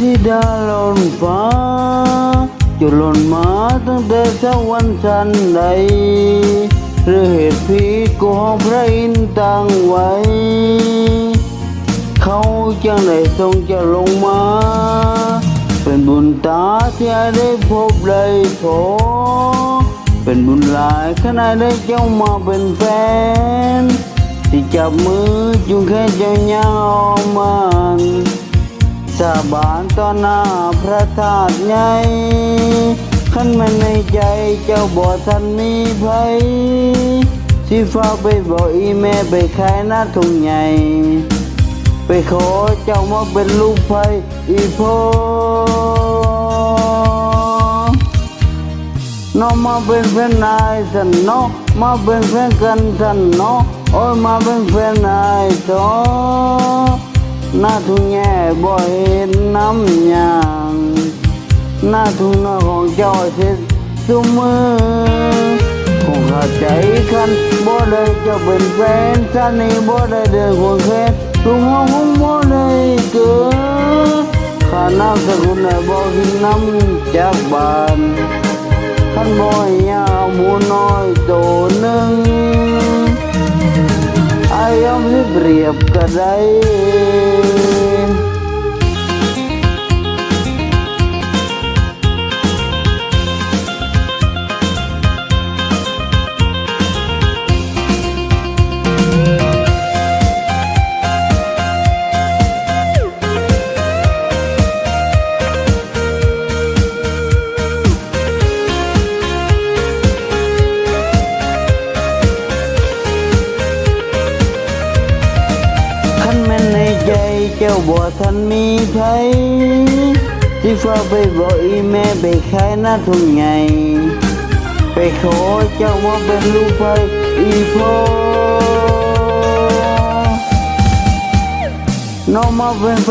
ธิดาหล่นฟ้าจะหล่นมาตั้งแต่สวรรค์ชั้นใดหรือเหตุผิดของพระอินตั้งไว้ เขาจังได้ทรงจะลงมา เป็นบุญตาที่ได้พบได้พบเป็นบุญหลายขณะได้เจ้ามาเป็นแฟน ที่จับมือจุงแค่เจ้ายังอมัน สาบานต่อหน้าพระธาตุใหญ่ขันมันในใจเจ้าบ่ทันมีภัยสิฟ้าไปบอกอีแม่ไปขายหน้าทุ่งใหญ่ ไปขอเจ้ามาเป็นลูกไผ่อีพ่อน้องมาเป็นแฟนนายสันเนาะมาเป็นแฟนกันสันเนาะโอ้ยมาเป็นแฟนนายทอ หน้าทุ่งแย่บ่เห็นน้ำยางหน้าทุ่งนาของเจ้าเสียสุมือคงข้าใจกันบ่ได้เจะเป็นแฟนฉันนี่บ่ได้เดินควงแค่ทุกห้องคงบ่ได้เกิดข้าน้ำสกุลได้บ่กินน้ำจากบ้านขันบ่ให้ยาวหมูน้อยโตหนึ่งอายอมสิเปรียบก็ได้ขันแม่นในใจเจ้าบ่ทันมีไผ ที่ฟ้ากไปบอกอีแม่ไปขายหน้าทุ่งใหญ่ไปขอเจ้ามาเป็นลูกไผอีพ่อน้องมาเป็นแฟ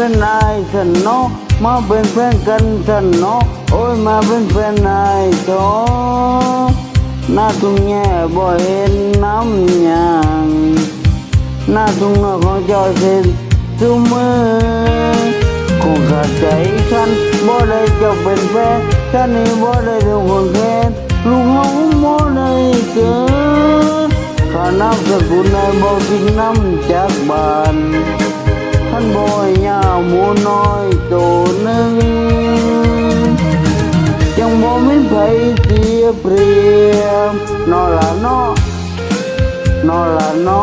นนายสันเนาะมาเป็นแฟนกันสันเนาะโอ้ยมาเป็นแฟนนายทอหน้าทุ่งแย่บ่เห็นน้ำยา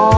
ง